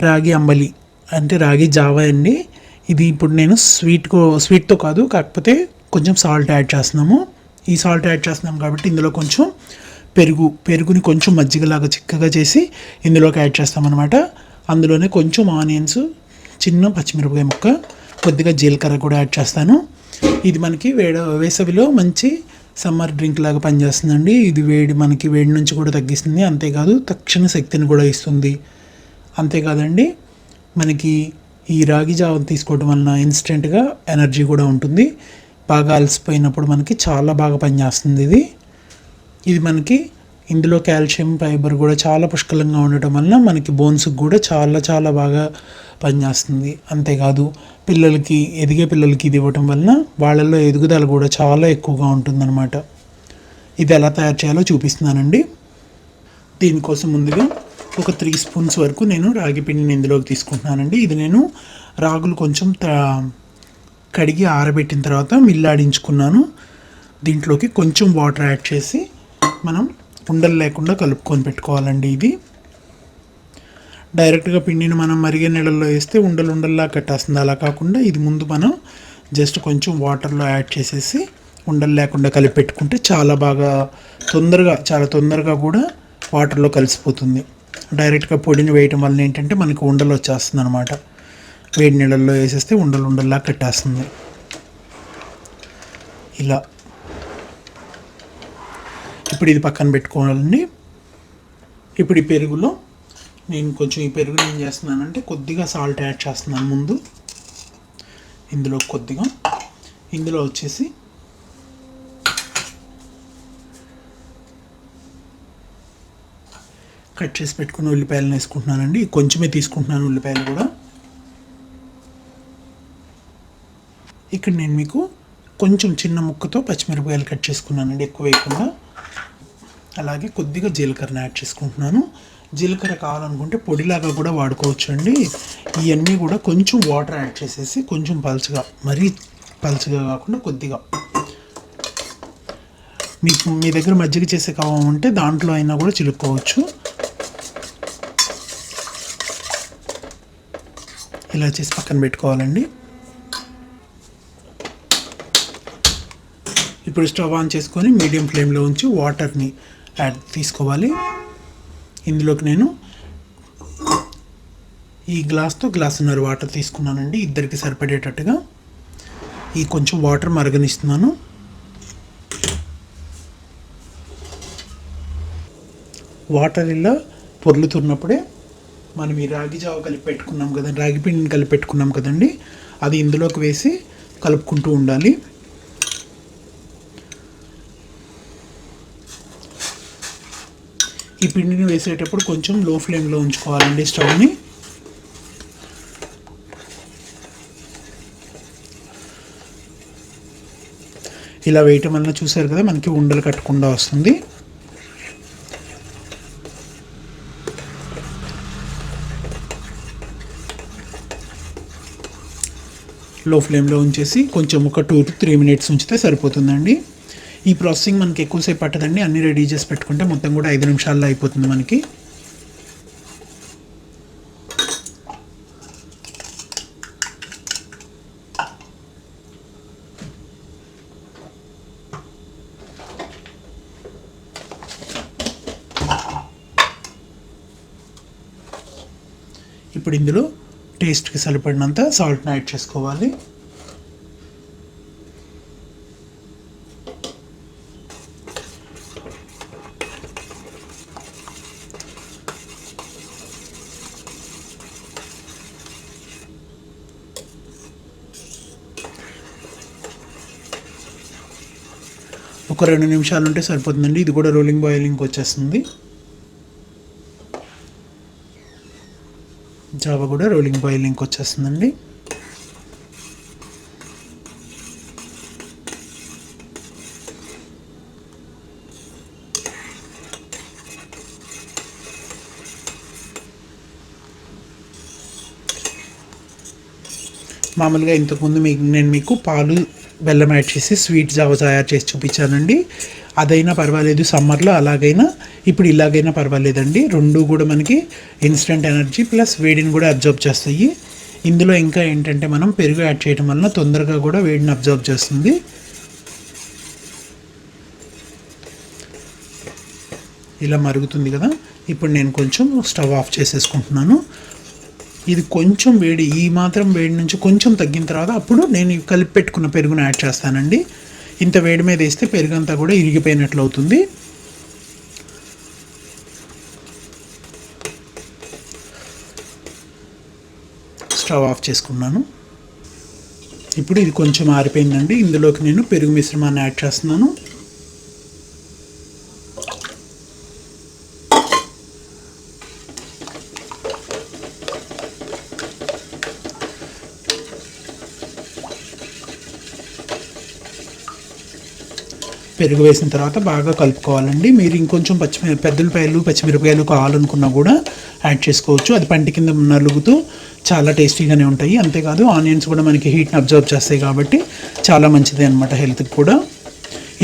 రాగి అంబలి. అంటే రాగి జావా అండి. ఇది ఇప్పుడు నేను స్వీట్ స్వీట్తో కాదు కాకపోతే కొంచెం సాల్ట్ యాడ్ చేస్తున్నాము. ఈ సాల్ట్ యాడ్ చేస్తున్నాం కాబట్టి ఇందులో కొంచెం పెరుగు పెరుగుని కొంచెం మజ్జిగలాగా చిక్కగా చేసి ఇందులోకి యాడ్ చేస్తామన్నమాట. అందులోనే కొంచెం ఆనియన్స్ చిన్న పచ్చిమిరపకాయ ముక్క కొద్దిగా జీలకర్ర కూడా యాడ్ చేస్తాను. ఇది మనకి వేడ వేసవిలో మంచి సమ్మర్ డ్రింక్ లాగా పనిచేస్తుందండి. ఇది వేడి మనకి వేడి నుంచి కూడా తగ్గిస్తుంది. అంతేకాదు తక్షణ శక్తిని కూడా ఇస్తుంది. అంతేకాదండి మనకి ఈ రాగి జావ తీసుకోవడం వలన ఇన్స్టెంట్గా ఎనర్జీ కూడా ఉంటుంది. బాగా అలసిపోయినప్పుడు మనకి చాలా బాగా పనిచేస్తుంది ఇది. ఇది మనకి ఇందులో కాల్షియం ఫైబర్ కూడా చాలా పుష్కలంగా ఉండటం వలన మనకి బోన్స్కి కూడా చాలా చాలా బాగా పనిచేస్తుంది అంతేకాదు పిల్లలకి ఎదిగే పిల్లలకి ఇది ఇవ్వటం వలన వాళ్ళల్లో ఎదుగుదల కూడా చాలా ఎక్కువగా ఉంటుందన్నమాట. ఇది ఎలా తయారు చేయాలో చూపిస్తున్నానండి. దీనికోసం ముందుగా ఒక త్రీ స్పూన్స్ వరకు నేను రాగి పిండిని ఇందులోకి తీసుకుంటున్నానండి. ఇది నేను రాగులు కొంచెం త- కడిగి ఆరబెట్టిన తర్వాత మిల్లాడించుకున్నాను. దీంట్లోకి కొంచెం వాటర్ యాడ్ చేసి మనం ఉండలు లేకుండా కలుపుకొని పెట్టుకోవాలండి ఇది. డైరెక్ట్గా పిండిని మనం మరిగే నీళ్ళల్లో వేస్తే ఉండలు ఉండల్లా కట్టేస్తుంది. అలా కాకుండా ఇది ముందు మనం జస్ట్ కొంచెం వాటర్లో యాడ్ చేసేసి ఉండలు లేకుండా కలిపి పెట్టుకుంటే చాలా బాగా తొందరగా చాలా తొందరగా కూడా వాటర్లో కలిసిపోతుంది. డైరెక్ట్గా పొడిని వేయటం వల్ల ఏంటంటే మనకి ఉండలు వచ్చేస్తుంది అనమాట వేడి నీళ్ళల్లో వేసేస్తే ఉండలు ఉండల్లా కట్టేస్తుంది. ఇలా. ఇప్పుడు ఇది పక్కన పెట్టుకోవాలండి. ఇప్పుడు ఈ పెరుగులో నేను కొంచెం ఈ పెరుగుని ఏం చేస్తున్నానంటే కొద్దిగా సాల్ట్ యాడ్ చేస్తున్నాను ముందు. ఇందులో కొద్దిగా. ఇందులో వచ్చేసి కట్ చేసి పెట్టుకున్న ఉల్లిపాయలను వేసుకుంటున్నానండి. కొంచెమే తీసుకుంటున్నాను ఉల్లిపాయలు కూడా. ఇక్కడ నేను మీకు కొంచెం చిన్న ముక్కతో పచ్చిమిరపకాయలు కట్ చేసుకున్నానండి. ఎక్కువ వేయకుండా. అలాగే కొద్దిగా జీలకర్రను యాడ్ చేసుకుంటున్నాను. జీలకర్ర కావాలనుకుంటే పొడిలాగా కూడా వాడుకోవచ్చు అండి ఇవన్నీ కూడా కొంచెం వాటర్ యాడ్ చేసేసి కొంచెం పలుచగా మరీ పలుచగా కాకుండా కొద్దిగా. మీకు మీ దగ్గర మజ్జిగ చేసే కవం ఉంటే దాంట్లో అయినా కూడా చిలుక్కోవచ్చు. ఇలా చేసి పక్కన పెట్టుకోవాలండి. ఇప్పుడు స్టవ్ ఆన్ చేసుకొని మీడియం ఫ్లేమ్లో ఉంచి వాటర్ని యాడ్ తీసుకోవాలి. ఇందులోకి నేను ఈ గ్లాస్తో గ్లాసున్నర వాటర్ తీసుకున్నానండి. ఇద్దరికి సరిపడేటట్టుగా ఈ కొంచెం వాటర్ మరగనిస్తున్నాను. వాటర్ ఇలా పొర్లుతున్నప్పుడే మనం ఈ రాగి జావ కలిపి పెట్టుకున్నాం కదండి రాగి పిండిని కలిపి పెట్టుకున్నాం కదండి అది ఇందులోకి వేసి కలుపుకుంటూ ఉండాలి. ఈ పిండిని వేసేటప్పుడు కొంచెం లో ఫ్లేమ్లో ఉంచుకోవాలండి స్టవ్ని. ఇలా వేయటం వలన చూసారు కదా మనకి ఉండలు కట్టకుండా వస్తుంది. లో ఫ్లేమ్లో ఉంచేసి కొంచెం ఒక టూ టు త్రీ మినిట్స్ ఉంచితే సరిపోతుందండి. ఈ ప్రాసెసింగ్ మనకి ఎక్కువసేపు పట్టదండి. అన్నీ రెడీ చేసి పెట్టుకుంటే మొత్తం కూడా ఐదు నిమిషాల్లో అయిపోతుంది మనకి. ఇప్పుడు ఇందులో టేస్ట్కి సరిపడినంత సాల్ట్ని యాడ్ చేసుకోవాలి. ఒక రెండు నిమిషాలు ఉంటే సరిపోతుందండి. ఇది కూడా రోలింగ్ బాయిలింగ్ వచ్చేస్తుంది. జావ కూడా రోలింగ్ బాయిలింగ్కి వచ్చేస్తుందండి. మామూలుగా ఇంతకుముందు మీకు నేను మీకు పాలు బెల్లం యాడ్ చేసి స్వీట్ జావ తయారు చేసి చూపించానండి. అదైనా పర్వాలేదు సమ్మర్లో అలాగైనా ఇప్పుడు ఇలాగైనా పర్వాలేదండి. రెండు కూడా మనకి ఇన్స్టెంట్ ఎనర్జీ ప్లస్ వేడిని కూడా అబ్జర్వ్ చేస్తాయి. ఇందులో ఇంకా ఏంటంటే మనం పెరుగు యాడ్ చేయడం వలన తొందరగా కూడా వేడిని అబ్జర్వ్ చేస్తుంది. ఇలా మరుగుతుంది కదా. ఇప్పుడు నేను కొంచెం స్టవ్ ఆఫ్ చేసేసుకుంటున్నాను. ఇది కొంచెం వేడి ఈ మాత్రం వేడి నుంచి కొంచెం తగ్గిన తర్వాత అప్పుడు నేను కలిపి పెట్టుకున్న పెరుగును యాడ్ చేస్తానండి. ఇంత వేడి మీద వేస్తే పెరుగు అంతా కూడా ఇరిగిపోయినట్లు అవుతుంది. స్టవ్ ఆఫ్ చేసుకున్నాను. ఇప్పుడు ఇది కొంచెం ఆరిపోయిందండి. ఇందులోకి నేను పెరుగు మిశ్రమాన్ని యాడ్ చేస్తున్నాను. పెరుగు వేసిన తర్వాత బాగా కలుపుకోవాలండి. మీరు ఇంకొంచెం పచ్చిమి పెద్దలపాయలు పచ్చిమిరపకాయలు కావాలనుకున్నా కూడా యాడ్ చేసుకోవచ్చు. అది పంటి కింద నలుగుతూ చాలా టేస్టీగానే ఉంటాయి. అంతేకాదు ఆనియన్స్ కూడా మనకి హీట్ని అబ్జర్వ్ చేస్తాయి కాబట్టి చాలా మంచిది అనమాట హెల్త్కి కూడా.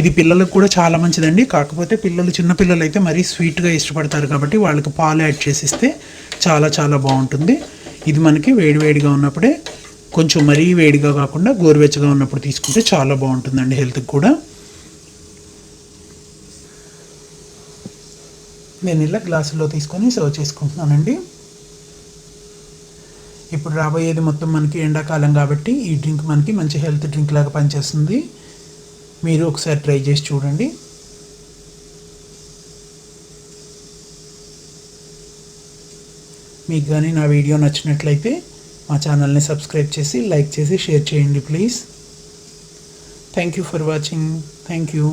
ఇది పిల్లలకు కూడా చాలా మంచిదండి. కాకపోతే పిల్లలు చిన్న పిల్లలు అయితే మరీ స్వీట్గా ఇష్టపడతారు కాబట్టి వాళ్ళకి పాలు యాడ్ చేసిస్తే చాలా చాలా బాగుంటుంది. ఇది మనకి వేడివేడిగా ఉన్నప్పుడే కొంచెం మరీ వేడిగా కాకుండా గోరువెచ్చగా ఉన్నప్పుడు తీసుకుంటే చాలా బాగుంటుందండి హెల్త్కి కూడా. నేను ఇలా గ్లాసులో తీసుకొని సర్వ్ చేసుకుంటున్నానండి. ఇప్పుడు రాబోయేది మొత్తం మనకి ఎండాకాలం కాబట్టి ఈ డ్రింక్ మనకి మంచి హెల్త్ డ్రింక్ లాగా పనిచేస్తుంది. మీరు ఒకసారి ట్రై చేసి చూడండి. మీకు కానీ నా వీడియో నచ్చినట్లయితే మా ఛానల్ని సబ్స్క్రైబ్ చేసి లైక్ చేసి షేర్ చేయండి please. Thank you for watching. Thank you.